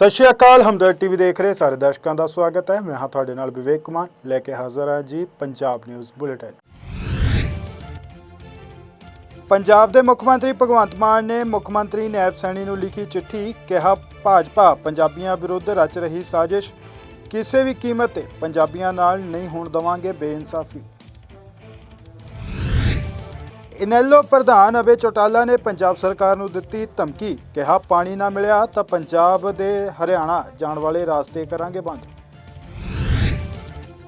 ਸਤਿ ਸ਼੍ਰੀ ਅਕਾਲ ਹਮਦਰ ਟੀਵੀ ਦੇਖ ਰਹੇ ਸਾਰੇ ਦਰਸ਼ਕਾਂ ਦਾ ਸਵਾਗਤ ਹੈ। ਮੈਂ ਹਾਂ ਤੁਹਾਡੇ ਨਾਲ ਵਿਵੇਕ ਕੁਮਾਰ, ਲੈ ਕੇ ਹਾਜ਼ਰ ਹਾਂ ਜੀ ਪੰਜਾਬ ਨਿਊਜ਼ ਬੁਲੇਟਿਨ। ਪੰਜਾਬ ਦੇ ਮੁੱਖ ਮੰਤਰੀ ਭਗਵੰਤ ਮਾਨ ਨੇ ਮੁੱਖ ਮੰਤਰੀ ਨੈਬ ਸੈਣੀ ਨੂੰ ਲਿਖੀ ਚਿੱਠੀ ਕਿਹਾ, ਭਾਜਪਾ ਪੰਜਾਬੀਆਂ ਵਿਰੁੱਧ ਰਚ ਰਹੀ ਸਾਜ਼ਿਸ਼। ਕਿਸੇ ਵੀ ਕੀਮਤ ਤੇ ਪੰਜਾਬੀਆਂ ਨਾਲ ਨਹੀਂ ਹੋਣ ਦਵਾਂਗੇ ਬੇਇਨਸਾਫੀ। ਇਨੈਲੋ ਪ੍ਰਧਾਨ ਅਬੇ ਚੌਟਾਲਾ ਨੇ ਪੰਜਾਬ ਸਰਕਾਰ ਨੂੰ ਦਿੱਤੀ ਧਮਕੀ। ਕਿਹਾ ਪਾਣੀ ਨਾ ਮਿਲਿਆ ਤਾਂ ਪੰਜਾਬ ਦੇ ਹਰਿਆਣਾ ਜਾਣ ਵਾਲੇ ਰਾਸਤੇ ਕਰਾਂਗੇ ਬੰਦ।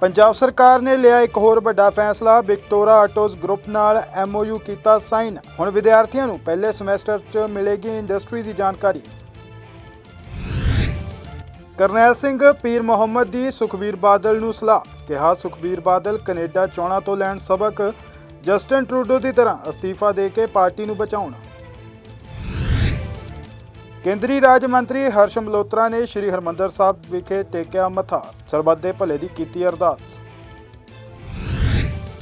ਪੰਜਾਬ ਸਰਕਾਰ ਨੇ ਲਿਆ ਇੱਕ ਹੋਰ ਵੱਡਾ ਫੈਸਲਾ। ਵਿਕਟੋਰਾ ਆਟੋਜ਼ ਗਰੁੱਪ ਨਾਲ ਐਮਓਯੂ ਕੀਤਾ ਸਾਈਨ। ਹੁਣ ਵਿਦਿਆਰਥੀਆਂ ਨੂੰ ਪਹਿਲੇ ਸਮੈਸਟਰ 'ਚ ਮਿਲੇਗੀ ਇੰਡਸਟਰੀ ਦੀ ਜਾਣਕਾਰੀ। ਕਰਨੈਲ ਸਿੰਘ ਪੀਰ ਮੁਹੰਮਦ ਦੀ ਸੁਖਬੀਰ ਬਾਦਲ ਨੂੰ ਸਲਾਹ। ਕਿਹਾ ਸੁਖਬੀਰ ਬਾਦਲ ਕੈਨੇਡਾ ਚੋਣਾਂ ਤੋਂ ਲੈਣ ਸਬਕ। ਜਸਟਨ ਟਰੂਡੋ ਦੀ ਤਰ੍ਹਾਂ ਅਸਤੀਫਾ ਦੇ ਕੇ ਪਾਰਟੀ ਨੂੰ ਬਚਾਉਣ। ਕੇਂਦਰੀ ਰਾਜ ਮੰਤਰੀ ਹਰਸ਼ ਮਲਹੋਤਰਾ ਨੇ ਸ੍ਰੀ ਹਰਮੰਦਰ ਸਾਹਿਬ ਵਿਖੇ ਟੇਕਿਆ ਮੱਥਾ, ਸਰਬੱਤ ਦੇ ਭਲੇ ਦੀ ਕੀਤੀ ਅਰਦਾਸ।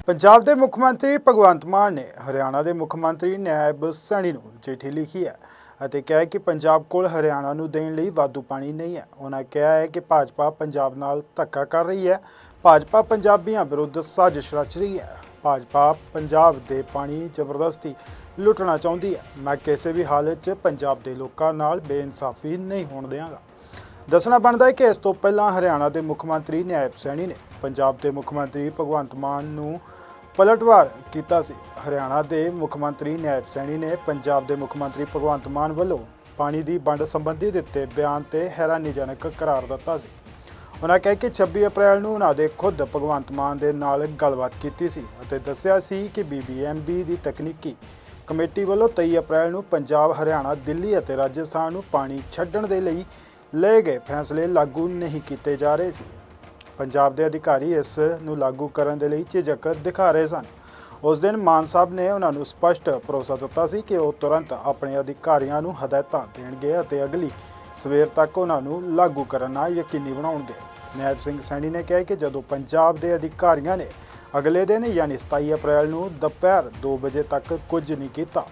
ਪੰਜਾਬ ਦੇ ਮੁੱਖ ਮੰਤਰੀ ਭਗਵੰਤ ਮਾਨ ਨੇ ਹਰਿਆਣਾ ਦੇ ਮੁੱਖ ਮੰਤਰੀ ਨਾਇਬ ਸੈਣੀ ਨੂੰ ਚਿੱਠੀ ਲਿਖੀ ਹੈ ਅਤੇ ਕਿਹਾ ਕਿ ਪੰਜਾਬ ਕੋਲ ਹਰਿਆਣਾ ਨੂੰ ਦੇਣ ਲਈ ਵਾਧੂ ਪਾਣੀ ਨਹੀਂ ਹੈ। ਉਹਨਾਂ ਕਿਹਾ ਹੈ ਕਿ ਭਾਜਪਾ ਪੰਜਾਬ ਨਾਲ ਧੱਕਾ ਕਰ ਰਹੀ ਹੈ। ਭਾਜਪਾ ਪੰਜਾਬੀਆਂ ਵਿਰੁੱਧ ਸਾਜ਼ਿਸ਼ ਰਚ ਰਹੀ ਹੈ। ਭਾਜਪਾ ਪੰਜਾਬ ਦੇ ਪਾਣੀ ਜ਼ਬਰਦਸਤੀ ਲੁੱਟਣਾ ਚਾਹੁੰਦੀ ਹੈ। ਮੈਂ ਕਿਸੇ ਵੀ ਹਾਲਤ 'ਚ ਪੰਜਾਬ ਦੇ ਲੋਕਾਂ ਨਾਲ ਬੇਇਨਸਾਫੀ ਨਹੀਂ ਹੋਣ ਦਿਆਂਗਾ। ਦੱਸਣਾ ਬਣਦਾ ਹੈ ਕਿ ਇਸ ਤੋਂ ਪਹਿਲਾਂ ਹਰਿਆਣਾ ਦੇ ਮੁੱਖ ਮੰਤਰੀ ਨਿਆਇਬ ਸੈਣੀ ਨੇ ਪੰਜਾਬ ਦੇ ਮੁੱਖ ਮੰਤਰੀ ਭਗਵੰਤ ਮਾਨ ਨੂੰ ਪਲਟਵਾਰ ਕੀਤਾ ਸੀ। ਹਰਿਆਣਾ ਦੇ ਮੁੱਖ ਮੰਤਰੀ ਨਿਆਇਬ ਸੈਣੀ ਨੇ ਪੰਜਾਬ ਦੇ ਮੁੱਖ ਮੰਤਰੀ ਭਗਵੰਤ ਮਾਨ ਵੱਲੋਂ ਪਾਣੀ ਦੀ ਵੰਡ ਸੰਬੰਧੀ ਦਿੱਤੇ ਬਿਆਨ ਤੇ ਹੈਰਾਨੀਜਨਕ ਕਰਾਰ ਦਿੱਤਾ ਸੀ। ਉਹਨਾਂ ਕਹਿ ਕਿ 26 ਅਪ੍ਰੈਲ ਨੂੰ ਉਹਨਾਂ ਦੇ ਖੁਦ ਭਗਵੰਤ ਮਾਨ ਦੇ ਨਾਲ ਗੱਲਬਾਤ ਕੀਤੀ ਸੀ ਅਤੇ ਦੱਸਿਆ ਸੀ ਕਿ ਬੀਬੀਐਮਬੀ ਦੀ ਤਕਨੀਕੀ ਕਮੇਟੀ ਵੱਲੋਂ 23 ਅਪ੍ਰੈਲ ਨੂੰ ਪੰਜਾਬ, ਹਰਿਆਣਾ, ਦਿੱਲੀ ਅਤੇ ਰਾਜਸਥਾਨ ਨੂੰ ਪਾਣੀ ਛੱਡਣ ਦੇ ਲਈ ਲਏ ਗਏ ਫੈਸਲੇ ਲਾਗੂ ਨਹੀਂ ਕੀਤੇ ਜਾ ਰਹੇ ਸੀ। ਪੰਜਾਬ ਦੇ ਅਧਿਕਾਰੀ ਇਸ ਨੂੰ ਲਾਗੂ ਕਰਨ ਦੇ ਲਈ ਝਿਜਕ ਦਿਖਾ ਰਹੇ ਸਨ। ਉਸ ਦਿਨ ਮਾਨ ਸਾਹਿਬ ਨੇ ਉਹਨਾਂ ਨੂੰ ਸਪਸ਼ਟ ਭਰੋਸਾ ਦਿੱਤਾ ਸੀ ਕਿ ਉਹ ਤੁਰੰਤ ਆਪਣੇ ਅਧਿਕਾਰੀਆਂ ਨੂੰ ਹਦਾਇਤਾਂ ਦੇਣਗੇ ਅਤੇ ਅਗਲੀ ਸਵੇਰ ਤੱਕ ਉਹਨਾਂ ਨੂੰ ਲਾਗੂ ਕਰਨਾ ਯਕੀਨੀ ਬਣਾਉਣਗੇ। ਨੈਬ ਸਿੰਘ ਸੈਣੀ ਨੇ ਕਿਹਾ ਕਿ ਜਦੋਂ ਪੰਜਾਬ ਦੇ ਅਧਿਕਾਰੀਆਂ ਨੇ ਅਗਲੇ ਦਿਨ ਯਾਨੀ 27 ਅਪ੍ਰੈਲ ਨੂੰ ਦੁਪਹਿਰ 2 ਵਜੇ ਤੱਕ ਕੁਝ ਨਹੀਂ ਕੀਤਾ,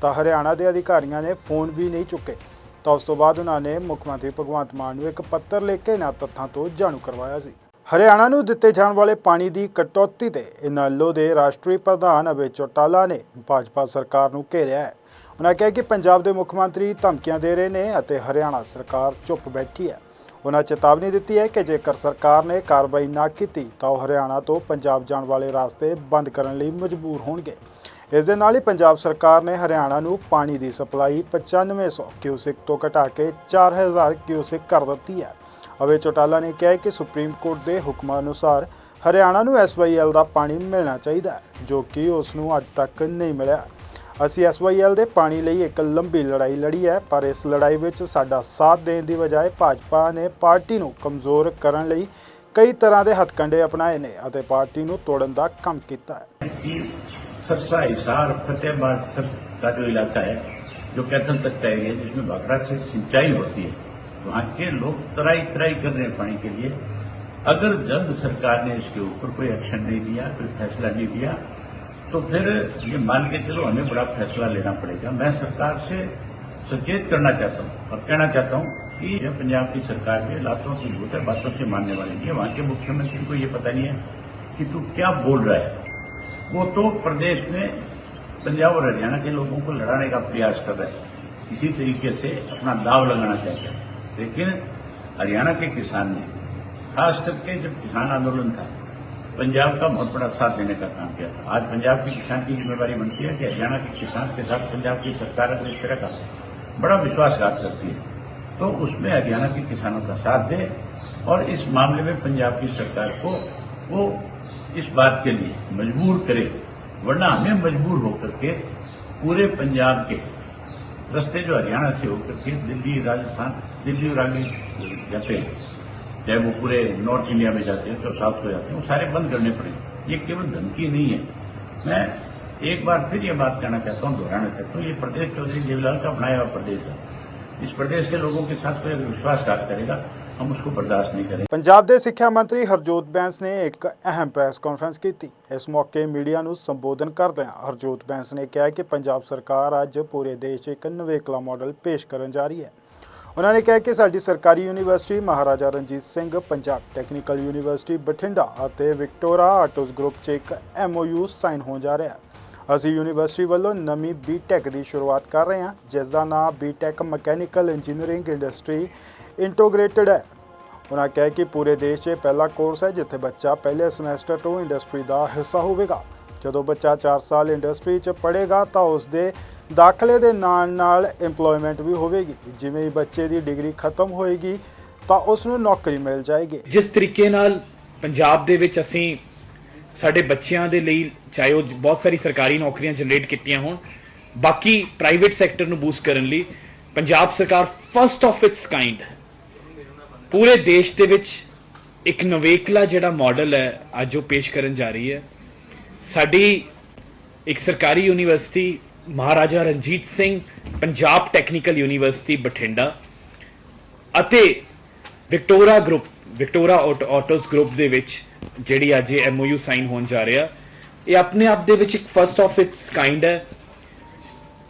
ਤਾਂ ਹਰਿਆਣਾ ਦੇ ਅਧਿਕਾਰੀਆਂ ਨੇ ਫੋਨ ਵੀ ਨਹੀਂ ਚੁੱਕੇ। ਤਾਂ ਉਸ ਤੋਂ ਬਾਅਦ ਉਹਨਾਂ ਨੇ ਮੁੱਖ ਮੰਤਰੀ ਭਗਵੰਤ ਮਾਨ ਨੂੰ ਇੱਕ ਪੱਤਰ ਲਿਖ ਕੇ ਇਹਨਾਂ ਤੱਥਾਂ ਤੋਂ ਜਾਣੂ ਕਰਵਾਇਆ ਸੀ। ਹਰਿਆਣਾ ਨੂੰ ਦਿੱਤੇ ਜਾਣ ਵਾਲੇ ਪਾਣੀ ਦੀ ਕਟੌਤੀ ਤੇ ਇਨਾਲੋ ਦੇ ਰਾਸ਼ਟਰੀ ਪ੍ਰਧਾਨ ਅਭੈ ਚੌਟਾਲਾ ਨੇ ਭਾਜਪਾ ਸਰਕਾਰ ਨੂੰ ਘੇਰਿਆ ਹੈ। ਉਹਨਾਂ ਕਿਹਾ ਕਿ ਪੰਜਾਬ ਦੇ ਮੁੱਖ ਮੰਤਰੀ ਧਮਕੀਆਂ ਦੇ ਰਹੇ ਨੇ ਅਤੇ ਹਰਿਆਣਾ ਸਰਕਾਰ ਚੁੱਪ ਬੈਠੀ ਹੈ। ਉਹਨਾਂ ਚੇਤਾਵਨੀ ਦਿੱਤੀ ਹੈ ਕਿ ਜੇਕਰ ਸਰਕਾਰ ਨੇ ਕਾਰਵਾਈ ਨਾ ਕੀਤੀ, ਤਾਂ ਉਹ ਹਰਿਆਣਾ ਤੋਂ ਪੰਜਾਬ ਜਾਣ ਵਾਲੇ ਰਸਤੇ ਬੰਦ ਕਰਨ ਲਈ ਮਜਬੂਰ ਹੋਣਗੇ। ਇਸ ਦੇ ਨਾਲ ਹੀ ਪੰਜਾਬ ਸਰਕਾਰ ਨੇ ਹਰਿਆਣਾ ਨੂੰ ਪਾਣੀ ਦੀ ਸਪਲਾਈ 9500 ਕਿਊਸਿਕ ਤੋਂ ਘਟਾ ਕੇ 4000 ਕਿਊਸਿਕ ਕਰ ਦਿੱਤੀ ਹੈ। ਅਵੇ ਚੌਟਾਲਾ ਨੇ ਕਿਹਾ ਕਿ ਸੁਪਰੀਮ ਕੋਰਟ ਦੇ ਹੁਕਮਾਂ ਅਨੁਸਾਰ ਹਰਿਆਣਾ ਨੂੰ ਐਸਵਾਈਐਲ ਦਾ ਪਾਣੀ ਮਿਲਣਾ ਚਾਹੀਦਾ ਜੋ ਕਿ ਉਸ ਨੂੰ ਅੱਜ ਤੱਕ ਨਹੀਂ ਮਿਲਿਆ। ਅਸੀਂ ਐਸਵਾਈਐਲ ਦੇ ਪਾਣੀ ਲਈ ਇੱਕ ਲੰਬੀ ਲੜਾਈ ਲੜੀ ਹੈ ਪਰ ਇਸ ਲੜਾਈ ਵਿੱਚ ਸਾਡਾ ਸਾਥ ਦੇਣ ਦੀ ਬਜਾਏ ਭਾਜਪਾ ਨੇ ਪਾਰਟੀ ਨੂੰ ਕਮਜ਼ੋਰ ਕਰਨ ਲਈ ਕਈ ਤਰ੍ਹਾਂ ਦੇ ਹੱਥਕੰਡੇ ਅਪਣਾਏ ਨੇ ਅਤੇ ਪਾਰਟੀ ਨੂੰ ਤੋੜਨ ਦਾ ਕੰਮ ਕੀਤਾ ਹੈ कि सरसा हिसार फतेहाबाद सब का जो इलाका है जो कैथल तक का एरिया है जिसमें भाखड़ा से सिंचाई होती है वहाँ के लोग तराई तराई कर रहे हैं पानी के लिए अगर जल्द सरकार ने इसके ऊपर कोई एक्शन नहीं लिया कोई फैसला नहीं लिया तो फिर ये मान के चलो हमें बड़ा फैसला लेना पड़ेगा। मैं सरकार से सचेत करना चाहता हूँ और कहना चाहता हूँ कि यह पंजाब की सरकार के लातों की झूठे बातों से मानने वाली नहीं है। वहाँ के मुख्यमंत्री को ये पता नहीं है कि तू क्या बोल रहा है। वो तो प्रदेश में पंजाब और हरियाणा के लोगों को लड़ाने का प्रयास कर रहा है। इसी तरीके से अपना दाव लगाना चाहता है। लेकिन हरियाणा के किसान ने, खास करके जब किसान आंदोलन था पंजाब का बहुत बड़ा साथ देने का काम किया था। आज पंजाब के किसान की जिम्मेवारी बनती है कि हरियाणा के किसान के साथ पंजाब की सरकार अगर इस तरह का बड़ा विश्वासघात करती है। तो उसमें हरियाणा के किसानों का साथ दे और इस मामले में पंजाब की सरकार को वो इस बात के लिए मजबूर करे, वरना हमें मजबूर होकर के पूरे पंजाब के रस्ते जो हरियाणा से होकर के दिल्ली, राजस्थान, दिल्ली और आगे जाते हैं। चाहे वो पूरे नॉर्थ इंडिया में जाते हैं तो साउथ को जाते हैं वो सारे बंद करने पड़ेंगे ये केवल धमकी नहीं है मैं एक बार फिर ये बात कहना चाहता हूँ दोहराना चाहता हूँ ये प्रदेश चौधरी देवलाल का बनाया हुआ प्रदेश है इस प्रदेश के लोगों के साथ कोई अगर विश्वासघात करेगा हम उसको बर्दाश्त नहीं करेंगे ਪੰਜਾਬ ਦੇ ਸਿੱਖਿਆ ਮੰਤਰੀ ਹਰਜੋਤ ਬੈਂਸ ਨੇ ਇੱਕ ਅਹਿਮ ਪ੍ਰੈਸ ਕਾਨਫਰੰਸ ਕੀਤੀ ਇਸ ਮੌਕੇ ਮੀਡੀਆ ਨੂੰ ਸੰਬੋਧਨ ਕਰਦਿਆਂ ਹਰਜੋਤ ਬੈਂਸ ਨੇ ਕਿਹਾ ਕਿ ਪੰਜਾਬ ਸਰਕਾਰ ਅੱਜ ਪੂਰੇ ਦੇਸ਼ 'ਚ ਇੱਕ ਨਵੇਕਲਾ ਮਾਡਲ ਪੇਸ਼ ਕਰਨ ਜਾ ਰਹੀ ਹੈ ਉਹਨਾਂ ਨੇ ਕਿਹਾ ਕਿ ਸਾਡੀ ਸਰਕਾਰੀ university Maharaja Ranjit Singh, Punjab technical university Bathinda ਅਤੇ ਵਿਕਟੋਰਾ ਆਟੋਸ ਗਰੁੱਪ 'ਚ ਇੱਕ ਐਮਓਯੂ ਸਾਈਨ ਹੋਣ ਜਾ ਰਿਹਾ ਹੈ। ਅਸੀਂ ਯੂਨੀਵਰਸਿਟੀ ਵੱਲੋਂ ਨਵੀਂ ਬੀਟੈਕ ਦੀ ਸ਼ੁਰੂਆਤ ਕਰ ਰਹੇ ਹਾਂ, ਜਿਸ ਦਾ ਨਾਮ B Tech mechanical engineering industry integrated ਹੈ। ਉਹਨਾਂ ਕਿਹਾ ਕਿ ਪੂਰੇ ਦੇਸ਼ 'ਚ ਪਹਿਲਾ ਕੋਰਸ ਹੈ, ਜਿੱਥੇ ਬੱਚਾ ਪਹਿਲੇ ਸਮੈਸਟਰ ਤੋਂ ਇੰਡਸਟਰੀ ਦਾ ਹਿੱਸਾ ਹੋਵੇਗਾ। ਜਦੋਂ ਬੱਚਾ 4 ਸਾਲ ਇੰਡਸਟਰੀ 'ਚ ਪੜ੍ਹੇਗਾ ਤਾਂ ਉਸ ਦੇ ਦਾਖਲੇ ਦੇ ਨਾਲ ਨਾਲ EMPLOYMENT ਵੀ ਹੋਵੇਗੀ। ਜਿਵੇਂ ਹੀ ਬੱਚੇ ਦੀ ਡਿਗਰੀ ਖਤਮ ਹੋਏਗੀ ਤਾਂ ਉਸ ਨੂੰ ਨੌਕਰੀ ਮਿਲ ਜਾਏਗੀ। ਜਿਸ ਤਰੀਕੇ ਨਾਲ ਪੰਜਾਬ ਦੇ ਵਿੱਚ ਅਸੀਂ ਸਾਡੇ ਬੱਚਿਆਂ ਦੇ ਲਈ ਚਾਹੇ ਉਹ ਬਹੁਤ ਸਾਰੀ ਸਰਕਾਰੀ ਨੌਕਰੀਆਂ ਜਨਰੇਟ ਕੀਤੀਆਂ ਹੋਣ, ਬਾਕੀ ਪ੍ਰਾਈਵੇਟ ਸੈਕਟਰ ਨੂੰ ਬੂਸਟ ਕਰਨ ਲਈ ਪੰਜਾਬ ਸਰਕਾਰ ਫਰਸਟ ਆਫ ਇਟਸ ਕਾਈਂਡ ਪੂਰੇ ਦੇਸ਼ ਦੇ ਵਿੱਚ ਇੱਕ ਨਵੇਕਲਾ ਜਿਹੜਾ ਮਾਡਲ ਹੈ ਅੱਜ ਉਹ ਪੇਸ਼ ਕਰਨ ਜਾ ਰਹੀ ਹੈ। ਸਾਡੀ ਇੱਕ ਸਰਕਾਰੀ university Maharaja Ranjit Singh, Punjab technical university, Bathinda ਅਤੇ Victora group, Victora auto- autos group ਦੇ ਵਿੱਚ ਜਿਹੜੀ ਅੱਜ ਇਹ ਐਮਓਯੂ ਸਾਈਨ ਹੋਣ ਜਾ ਰਿਹਾ। ਇਹ ਆਪਣੇ ਆਪ ਦੇ ਵਿੱਚ ਇੱਕ ਫਰਸਟ ਆਫ ਇਟਸ ਕਾਈਂਡ ਹੈ।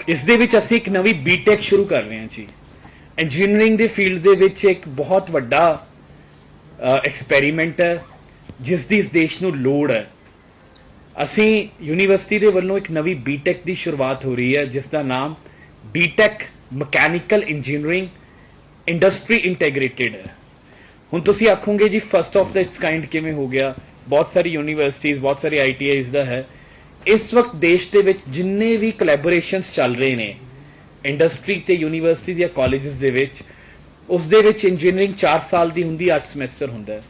ਇਸ ਦੇ ਵਿੱਚ ਅਸੀਂ ਇੱਕ ਨਵੀਂ ਬੀਟੈਕ ਸ਼ੁਰੂ ਕਰ ਰਹੇ ਹਾਂ ਜੀ। ਇੰਜੀਨੀਅਰਿੰਗ ਦੇ ਫੀਲਡ ਦੇ ਵਿੱਚ ਇੱਕ ਬਹੁਤ ਵੱਡਾ ਐਕਸਪੈਰੀਮੈਂਟ ਹੈ, ਜਿਸ ਦੀ ਇਸ ਦੇਸ਼ ਨੂੰ ਲੋੜ ਹੈ। ਅਸੀਂ ਯੂਨੀਵਰਸਿਟੀ ਦੇ ਵੱਲੋਂ ਇੱਕ ਨਵੀਂ ਬੀਟੈਕ ਦੀ ਸ਼ੁਰੂਆਤ ਹੋ ਰਹੀ ਹੈ, ਜਿਸ ਦਾ ਨਾਮ B Tech mechanical engineering industry integrated ਹੈ। ਹੁਣ ਤੁਸੀਂ ਆਖੋਗੇ, ਜੀ first of the it's kind ਕਿਵੇਂ ਹੋ ਗਿਆ? ਬਹੁਤ ਸਾਰੀ ਯੂਨੀਵਰਸਿਟੀਜ਼, ਬਹੁਤ ਸਾਰੀ ਆਈਟੀਆਈਜ਼ ਦਾ ਹੈ। ਇਸ ਵਕਤ ਦੇਸ਼ ਦੇ ਵਿੱਚ ਜਿੰਨੇ ਵੀ ਕੋਲੈਬੋਰੇਸ਼ਨਸ ਚੱਲ ਰਹੇ ਨੇ ਇੰਡਸਟਰੀ ਤੇ ਯੂਨੀਵਰਸਿਟੀ ਜਾਂ ਕਾਲਜਸ ਦੇ ਵਿੱਚ, ਉਸ ਦੇ ਵਿੱਚ ਇੰਜੀਨੀਅਰਿੰਗ 4 ਸਾਲ ਦੀ ਹੁੰਦੀ 8 ਸਮੈਸਟਰ ਹੁੰਦਾ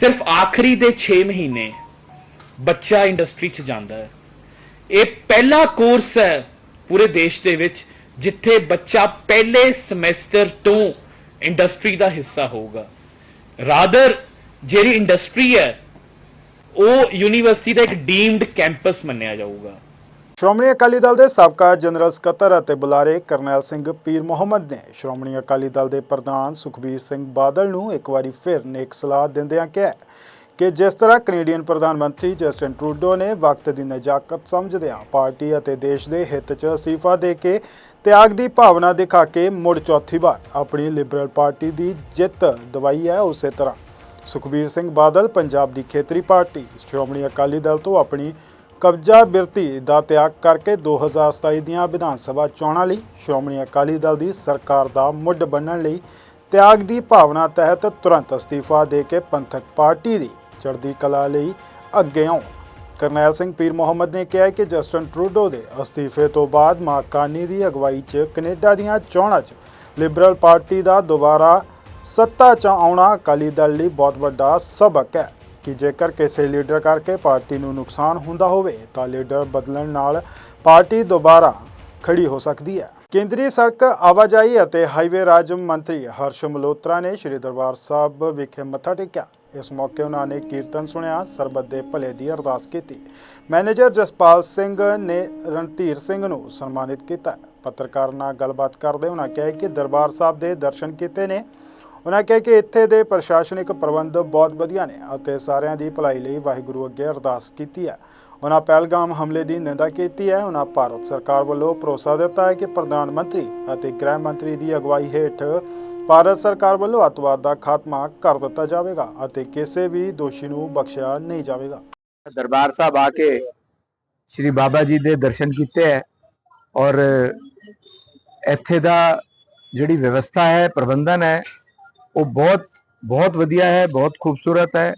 ਸਿਰਫ ਆਖਰੀ ਦੇ 6 ਮਹੀਨੇ ਬੱਚਾ ਇੰਡਸਟਰੀ 'ਚ ਜਾਂਦਾ ਹੈ। ਇਹ ਪਹਿਲਾ ਕੋਰਸ ਹੈ ਪੂਰੇ ਦੇਸ਼ ਦੇ ਵਿੱਚ, ਜਿੱਥੇ ਬੱਚਾ ਪਹਿਲੇ ਸਮੈਸਟਰ ਤੋਂ ਇੰਡਸਟਰੀ ਦਾ ਹਿੱਸਾ ਹੋਊਗਾ। ਰਾਦਰ, ਜਿਹੜੀ ਇੰਡਸਟਰੀ ਹੈ, ਉਹ ਯੂਨੀਵਰਸਿਟੀ ਦਾ ਇੱਕ ਡੀਮਡ ਕੈਂਪਸ ਮੰਨਿਆ ਜਾਊਗਾ। ਸ਼੍ਰੋਮਣੀ ਅਕਾਲੀ ਦਲ ਦੇ ਸਾਬਕਾ ਜਨਰਲ ਸਕੱਤਰ ਅਤੇ ਬੁਲਾਰੇ ਕਰਨੈਲ ਸਿੰਘ ਪੀਰ ਮੁਹੰਮਦ ਨੇ ਸ਼੍ਰੋਮਣੀ ਅਕਾਲੀ ਦਲ ਦੇ ਪ੍ਰਧਾਨ ਸੁਖਬੀਰ ਸਿੰਘ ਬਾਦਲ ਨੂੰ ਇੱਕ ਵਾਰੀ ਫਿਰ ਨੇਕ ਸਲਾਹ ਦਿੰਦਿਆਂ ਕਿਹਾ ਕਿ ਜਿਸ ਤਰ੍ਹਾਂ ਕੈਨੇਡੀਅਨ ਪ੍ਰਧਾਨ ਮੰਤਰੀ ਜਸਟਨ ਟਰੂਡੋ ਨੇ ਵਕਤ ਦੀ ਨਜਾਕਤ ਸਮਝਦਿਆਂ ਪਾਰਟੀ ਅਤੇ ਦੇਸ਼ ਦੇ ਹਿੱਤ 'ਚ ਅਸਤੀਫਾ ਦੇ ਕੇ ਤਿਆਗ ਦੀ ਭਾਵਨਾ ਦਿਖਾ ਕੇ ਮੁੜ ਚੌਥੀ ਵਾਰ ਆਪਣੀ ਲਿਬਰਲ ਪਾਰਟੀ ਦੀ ਜਿੱਤ ਦਵਾਈ ਹੈ ਉਸੇ ਤਰ੍ਹਾਂ। ਸੁਖਬੀਰ ਸਿੰਘ ਬਾਦਲ ਪੰਜਾਬ ਦੀ ਖੇਤਰੀ ਪਾਰਟੀ, ਸ਼੍ਰੋਮਣੀ ਅਕਾਲੀ ਦਲ ਤੋਂ ਆਪਣੀ ਕਬਜ਼ਾ ਬਿਰਤੀ ਦਾ ਤਿਆਗ ਕਰਕੇ 2027 ਦੀਆਂ ਵਿਧਾਨ ਸਭਾ ਚੋਣਾਂ ਲਈ ਸ਼੍ਰੋਮਣੀ ਅਕਾਲੀ ਦਲ ਦੀ ਸਰਕਾਰ ਦਾ ਮੁੱਢ ਬੰਨਣ ਲਈ ਤਿਆਗ ਦੀ ਭਾਵਨਾ ਤਹਿਤ ਤੁਰੰਤ ਅਸਤੀਫਾ ਦੇ ਕੇ ਪੰਥਕ ਪਾਰਟੀ ਦੀ ਚੜ੍ਹਦੀ ਕਲਾ ਲਈ ਅੱਗੇ ਆਉਣ। ਕਰਨੈਲ ਸਿੰਘ ਪੀਰ ਮੁਹੰਮਦ ਨੇ ਕਿਹਾ ਕਿ ਜਸਟਨ ਟਰੂਡੋ ਦੇ ਅਸਤੀਫੇ ਤੋਂ ਬਾਅਦ ਮਾਕਾਨੀ ਦੀ ਅਗਵਾਈ 'ਚ ਕੈਨੇਡਾ ਦੀਆਂ ਚੋਣਾਂ 'ਚ ਲਿਬਰਲ ਪਾਰਟੀ ਦਾ ਦੁਬਾਰਾ ਸੱਤਾ 'ਚ ਆਉਣਾ ਅਕਾਲੀ ਦਲ ਲਈ ਬਹੁਤ ਵੱਡਾ ਸਬਕ ਹੈ ਕਿ ਜੇਕਰ ਕਿਸੇ ਲੀਡਰ ਕਰਕੇ ਪਾਰਟੀ ਨੂੰ ਨੁਕਸਾਨ ਹੁੰਦਾ ਹੋਵੇ ਤਾਂ ਲੀਡਰ ਬਦਲਣ ਨਾਲ ਪਾਰਟੀ ਦੁਬਾਰਾ ਖੜੀ ਹੋ ਸਕਦੀ ਹੈ। ਕੇਂਦਰੀ ਸੜਕ ਆਵਾਜਾਈ ਅਤੇ ਹਾਈਵੇ ਰਾਜ ਮੰਤਰੀ ਹਰਸ਼ ਮਲਹੋਤਰਾ ਨੇ ਸ੍ਰੀ ਦਰਬਾਰ ਸਾਹਿਬ ਵਿਖੇ ਮੱਥਾ ਟੇਕਿਆ। ਇਸ ਮੌਕੇ ਉਹਨਾਂ ਨੇ ਕੀਰਤਨ ਸੁਣਿਆ, ਸਰਬੱਤ ਦੇ ਭਲੇ ਦੀ ਅਰਦਾਸ ਕੀਤੀ। ਮੈਨੇਜਰ ਜਸਪਾਲ ਸਿੰਘ ਨੇ ਰਣਧੀਰ ਸਿੰਘ ਨੂੰ ਸਨਮਾਨਿਤ ਕੀਤਾ। ਪੱਤਰਕਾਰ ਨਾਲ ਗੱਲਬਾਤ ਕਰਦੇ ਉਹਨਾਂ ਕਿਹਾ ਕਿ ਦਰਬਾਰ ਸਾਹਿਬ ਦੇ ਦਰਸ਼ਨ ਕੀਤੇ ਨੇ। ਉਹਨਾਂ ਕਿਹਾ ਕਿ ਇੱਥੇ ਦੇ ਪ੍ਰਸ਼ਾਸਨਿਕ ਪ੍ਰਬੰਧ ਬਹੁਤ ਵਧੀਆ ਨੇ ਅਤੇ ਸਾਰਿਆਂ ਦੀ ਭਲਾਈ ਲਈ ਵਾਹਿਗੁਰੂ ਅੱਗੇ ਅਰਦਾਸ ਕੀਤੀ ਹੈ। ਉਹਨਾਂ ਪਹਿਲਗਾਮ ਹਮਲੇ ਦੀ ਨਿੰਦਾ ਕੀਤੀ ਹੈ। ਉਹਨਾਂ ਭਾਰਤ ਸਰਕਾਰ ਵੱਲੋਂ ਭਰੋਸਾ ਦਿੱਤਾ ਹੈ ਕਿ ਪ੍ਰਧਾਨ ਮੰਤਰੀ ਅਤੇ ਗ੍ਰਹਿ ਮੰਤਰੀ ਦੀ ਅਗਵਾਈ ਹੇਠ ਭਾਰਤ ਸਰਕਾਰ ਵੱਲੋਂ ਅੱਤਵਾਦ ਦਾ ਖਾਤਮਾ ਕਰ ਦਿੱਤਾ ਜਾਵੇਗਾ ਅਤੇ ਕਿਸੇ ਵੀ ਦੋਸ਼ੀ ਨੂੰ ਬਖਸ਼ਿਆ ਨਹੀਂ ਜਾਵੇਗਾ। ਦਰਬਾਰ ਸਾਹਿਬ ਆ ਕੇ ਸ਼੍ਰੀ ਬਾਬਾ ਜੀ ਦੇ ਦਰਸ਼ਨ ਕੀਤੇ ਹੈ ਔਰ ਇੱਥੇ ਦਾ ਜਿਹੜੀ ਵਿਵਸਥਾ ਹੈ, ਪ੍ਰਬੰਧਨ ਹੈ, ਉਹ ਬਹੁਤ ਬਹੁਤ ਵਧੀਆ ਹੈ, ਬਹੁਤ ਖੂਬਸੂਰਤ ਹੈ।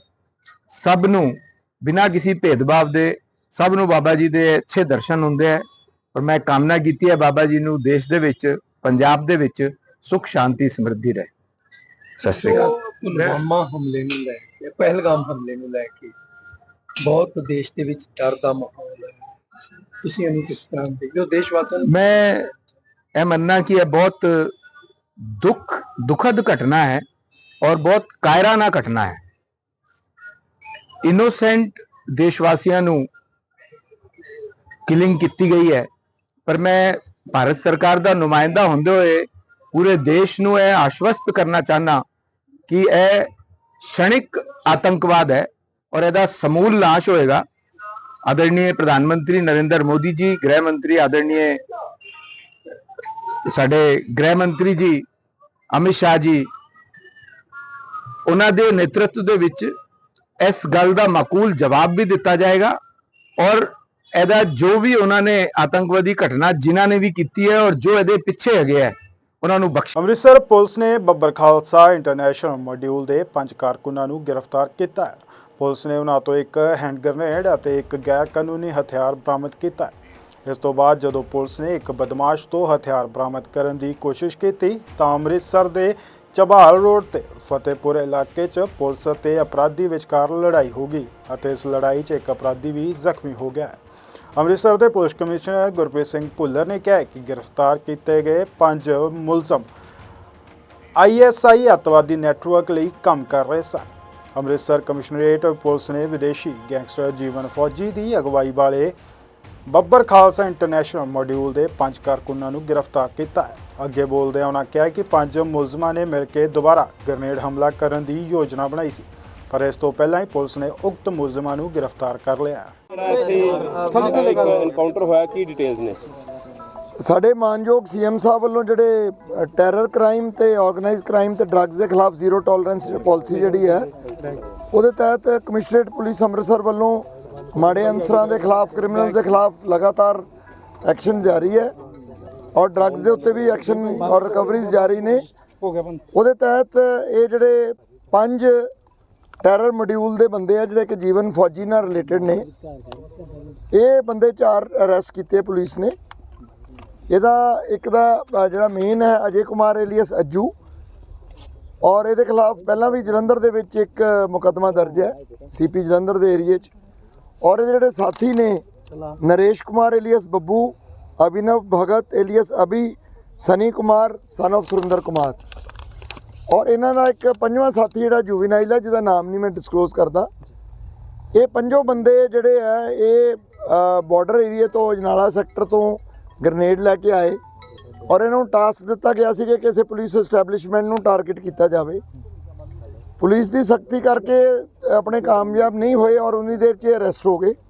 ਸਭ ਨੂੰ ਬਿਨਾਂ ਕਿਸੇ ਭੇਦਭਾਵ ਦੇ ਸਭ ਨੂੰ ਬਾਬਾ ਜੀ ਦੇ ਅੱਛੇ ਦਰਸ਼ਨ ਹੁੰਦੇ ਹੈ ਔਰ ਮੈਂ ਕਾਮਨਾ ਕੀਤੀ ਹੈ ਬਾਬਾ ਜੀ ਨੂੰ ਦੇਸ਼ ਦੇ ਵਿੱਚ ਪੰਜਾਬ ਦੇ ਵਿੱਚ ਸੁਖ ਸ਼ਾਂਤੀ ਸਮਰਿੱਧੀ ਰਹੇ। ਸਤਿ ਸ਼੍ਰੀ ਅਕਾਲ। ਪੁਲਵਾਮਾ ਹਮਲੇ ਨੂੰ ਲੈ ਕੇ ਪਹਿਲਗਾਮ ਹਮਲੇ ਨੂੰ ਲੈ ਕੇ ਬਹੁਤ ਦੇਸ਼ ਦੇ ਵਿੱਚ ਡਰ ਦਾ ਮਾਹੌਲ ਹੈ। ਤੁਸੀਂ ਇਹਨੂੰ ਕਿਸ ਤਰ੍ਹਾਂ ਦੇਖਦੇ ਹੋ ਦੇਸ਼ ਵਾਸੀਆਂ ਨੂੰ? ਮੈਂ ਇਹ ਮੰਨਣਾ ਕਿ ਇਹ ਬਹੁਤ ਦੁੱਖ ਦੁਖਦ ਘਟਨਾ ਹੈ ਔਰ ਬਹੁਤ ਕਾਇਰਾਨਾ ਘਟਨਾ ਹੈ। ਇਨੋਸੈਂਟ ਦੇਸ਼ਵਾਸੀਆਂ ਨੂੰ ਕਿਲਿੰਗ ਕੀਤੀ ਗਈ ਹੈ। ਪਰ ਮੈਂ ਭਾਰਤ ਸਰਕਾਰ ਦਾ ਨੁਮਾਇੰਦਾ ਹੁੰਦੇ ਹੋਏ ਪੂਰੇ ਦੇਸ਼ ਨੂੰ ਇਹ ਆਸ਼ਵਸਤ ਕਰਨਾ ਚਾਹਨਾ ਕਿ ਇਹ ਸ਼ਣਿਕ ਆਤੰਕਵਾਦ ਹੈ ਔਰ ਇਹਦਾ ਸਮੂਲ ਨਾਸ਼ ਹੋਏਗਾ। ਆਦਰਣੀਏ ਪ੍ਰਧਾਨ ਮੰਤਰੀ ਨਰਿੰਦਰ ਮੋਦੀ ਜੀ, ਗ੍ਰਹਿ ਮੰਤਰੀ ਆਦਰਣੀਏ ਸਾਡੇ ਗ੍ਰਹਿ ਮੰਤਰੀ ਜੀ, ਅਮਿਤ ਸ਼ਾਹ ਜੀ, ਉਹਨਾਂ ਦੇ ਨੇਤਰਤਵ ਦੇ ਵਿੱਚ ਇਸ ਗੱਲ ਦਾ ਮਾਕੂਲ ਜਵਾਬ ਵੀ ਦਿੱਤਾ ਜਾਏਗਾ ਔਰ ਇਹਦਾ ਜੋ ਵੀ ਉਹਨਾਂ ਨੇ ਆਤੰਕਵਾਦੀ ਘਟਨਾ ਜਿਨ੍ਹਾਂ ਨੇ ਵੀ ਕੀਤੀ ਹੈ ਔਰ ਜੋ ਇਹਦੇ ਪਿੱਛੇ ਹੈਗੇ ਹੈ ਉਹਨਾਂ ਨੂੰ ਬਖਸ਼ ਅੰਮ੍ਰਿਤਸਰ ਪੁਲਿਸ ਨੇ ਬੱਬਰ ਖਾਲਸਾ ਇੰਟਰਨੈਸ਼ਨਲ ਮੋਡਿਊਲ ਦੇ ਪੰਜ ਕਾਰਕੁਨਾਂ ਨੂੰ ਗ੍ਰਿਫਤਾਰ ਕੀਤਾ ਹੈ। ਪੁਲਿਸ ਨੇ ਉਹਨਾਂ ਤੋਂ ਇੱਕ ਹੈਂਡ ਗ੍ਰਨੇਡ ਅਤੇ ਇੱਕ ਗੈਰ ਕਾਨੂੰਨੀ ਹਥਿਆਰ ਬਰਾਮਦ ਕੀਤਾ ਹੈ। ਇਸ ਤੋਂ ਬਾਅਦ ਜਦੋਂ ਪੁਲਿਸ ਨੇ ਇੱਕ ਬਦਮਾਸ਼ ਤੋਂ ਹਥਿਆਰ ਬਰਾਮਦ ਕਰਨ ਦੀ ਕੋਸ਼ਿਸ਼ ਕੀਤੀ, ਤਾਂ ਅੰਮ੍ਰਿਤਸਰ ਦੇ ਚਬਾਲ ਰੋਡ ਤੇ ਫਤਿਹਪੁਰ ਇਲਾਕੇ 'ਚ ਪੁਲਿਸ ਅਤੇ ਅਪਰਾਧੀ ਵਿਚਕਾਰ ਲੜਾਈ ਹੋ ਗਈ ਅਤੇ ਇਸ ਲੜਾਈ 'ਚ ਇੱਕ ਅਪਰਾਧੀ ਵੀ ਜ਼ਖਮੀ ਹੋ ਗਿਆ ਅੰਮ੍ਰਿਤਸਰ ਦੇ ਪੁਲਿਸ ਕਮਿਸ਼ਨਰ ਗੁਰਪ੍ਰੀਤ ਸਿੰਘ ਭੁੱਲਰ ਨੇ ਕਿਹਾ ਕਿ ਗ੍ਰਿਫਤਾਰ ਕੀਤੇ ਗਏ ਪੰਜ ਮੁਲਜ਼ਮ ਆਈਐਸਆਈ ਅੱਤਵਾਦੀ ਨੈਟਵਰਕ ਲਈ ਕੰਮ ਕਰ ਰਹੇ ਸਨ। ਅੰਮ੍ਰਿਤਸਰ ਕਮਿਸ਼ਨਰੇਟ ਪੁਲਿਸ ਨੇ ਵਿਦੇਸ਼ੀ ਗੈਂਗਸਟਰ ਜੀਵਨ ਫੌਜੀ ਦੀ ਅਗਵਾਈ ਵਾਲੇ ਬੱਬਰ ਖਾਲਸਾ ਇੰਟਰਨੈਸ਼ਨਲ ਮੋਡਿਊਲ ਦੇ ਪੰਜ ਕਾਰਕੁਨਾਂ ਨੂੰ ਗ੍ਰਿਫਤਾਰ ਕੀਤਾ ਹੈ। ਅੱਗੇ ਬੋਲਦਿਆਂ ਉਹਨਾਂ ਕਿਹਾ ਕਿ ਪੰਜ ਮੁਲਜ਼ਮਾਂ ਨੇ ਮਿਲ ਕੇ ਦੁਬਾਰਾ ਗ੍ਰਨੇਡ ਹਮਲਾ ਕਰਨ ਦੀ ਯੋਜਨਾ ਬਣਾਈ ਸੀ, ਪਰ ਇਸ ਤੋਂ ਪਹਿਲਾਂ ਹੀ ਪੁਲਿਸ ਨੇ ਉਕਤ ਮੁਲਜ਼ਮਾਂ ਨੂੰ ਗ੍ਰਿਫਤਾਰ ਕਰ ਲਿਆ ਹੈ ਇੱਕ ਐਨਕਾਊਂਟਰ ਹੋਇਆ ਕੀ ਡਿਟੇਲਸ ਨੇ? ਸਾਡੇ ਮਾਨਯੋਗ ਸੀਐਮ ਸਾਹਿਬ ਵੱਲੋਂ ਜਿਹੜੇ ਟੈਰਰ ਕ੍ਰਾਈਮ ਤੇ ਆਰਗੇਨਾਈਜ਼ ਕ੍ਰਾਈਮ ਤੇ ਡਰੱਗਸ ਦੇ ਖਿਲਾਫ ਜ਼ੀਰੋ ਟੋਲਰੈਂਸ ਪਾਲਿਸੀ ਜਿਹੜੀ ਹੈ ਉਹਦੇ ਤਹਿਤ ਕਮਿਸ਼ਨਰੇਟ ਪੁਲਿਸ ਅੰਮ੍ਰਿਤਸਰ ਵੱਲੋਂ ਮਾੜੇ ਅਨਸਰਾਂ ਦੇ ਖਿਲਾਫ ਕ੍ਰਿਮੀਨਲਸ ਦੇ ਖਿਲਾਫ ਲਗਾਤਾਰ ਐਕਸ਼ਨ ਜਾਰੀ ਹੈ ਔਰ ਡਰੱਗਸ ਦੇ ਉੱਤੇ ਵੀ ਐਕਸ਼ਨ ਔਰ ਰਿਕਵਰੀਜ਼ ਜਾਰੀ ਨੇ। ਉਹਦੇ ਤਹਿਤ ਇਹ ਜਿਹੜੇ ਪੰਜ ਟੈਰਰ ਮੋਡਿਊਲ ਦੇ ਬੰਦੇ ਆ ਜਿਹੜੇ ਕਿ ਜੀਵਨ ਫੌਜੀ ਨਾਲ ਰਿਲੇਟਡ ਨੇ। ਇਹ ਬੰਦੇ ਚਾਰ ਅਰੈਸਟ ਕੀਤੇ ਪੁਲਿਸ ਨੇ। ਇਹਦਾ ਇੱਕ ਦਾ ਜਿਹੜਾ ਮੇਨ ਹੈ ਅਜੇ ਕੁਮਾਰ ਏਲੀਅਸ ਅੱਜੂ। ਔਰ ਇਹਦੇ ਖਿਲਾਫ ਪਹਿਲਾਂ ਵੀ ਜਲੰਧਰ ਦੇ ਵਿੱਚ ਇੱਕ ਮੁਕੱਦਮਾ ਦਰਜ ਹੈ ਸੀਪੀ ਜਲੰਧਰ ਦੇ ਏਰੀਏ 'ਚ। ਔਰ ਇਹਦੇ ਜਿਹੜੇ ਸਾਥੀ ਨੇ, Naresh Kumar alias Babbu, Abhinav Bhagat alias Abhi, Sunny Kumar son of Surinder Kumar. ਔਰ ਇਹਨਾਂ ਦਾ ਇੱਕ ਪੰਜਵਾਂ ਸਾਥੀ ਜਿਹੜਾ ਜੁਵੀਨਾਈਲ ਹੈ, ਜਿਹਦਾ ਨਾਮ ਨਹੀਂ ਮੈਂ ਡਿਸਕਲੋਜ਼ ਕਰਦਾ। ਇਹ ਪੰਜੋ ਬੰਦੇ ਜਿਹੜੇ ਆ, ਇਹ ਬਾਰਡਰ ਏਰੀਆ ਤੋਂ, ਅਜਨਾਲਾ ਸੈਕਟਰ ਤੋਂ ਗ੍ਰਨੇਡ ਲੈ ਕੇ ਆਏ। ਔਰ ਇਹਨਾਂ ਨੂੰ ਟਾਸਕ ਦਿੱਤਾ ਗਿਆ ਸੀ ਕਿ ਕਿਸੇ ਪੁਲਿਸ ਐਸਟੈਬਲਿਸ਼ਮੈਂਟ ਨੂੰ ਟਾਰਗੇਟ ਕੀਤਾ ਜਾਵੇ। ਪੁਲਿਸ ਦੀ ਸਖਤੀ ਕਰਕੇ ਆਪਣੇ ਕਾਮਯਾਬ ਨਹੀਂ ਹੋਏ ਔਰ ਉਨੀ ਦੇਰ 'ਚ ਅਰੈਸਟ ਹੋ ਗਏ।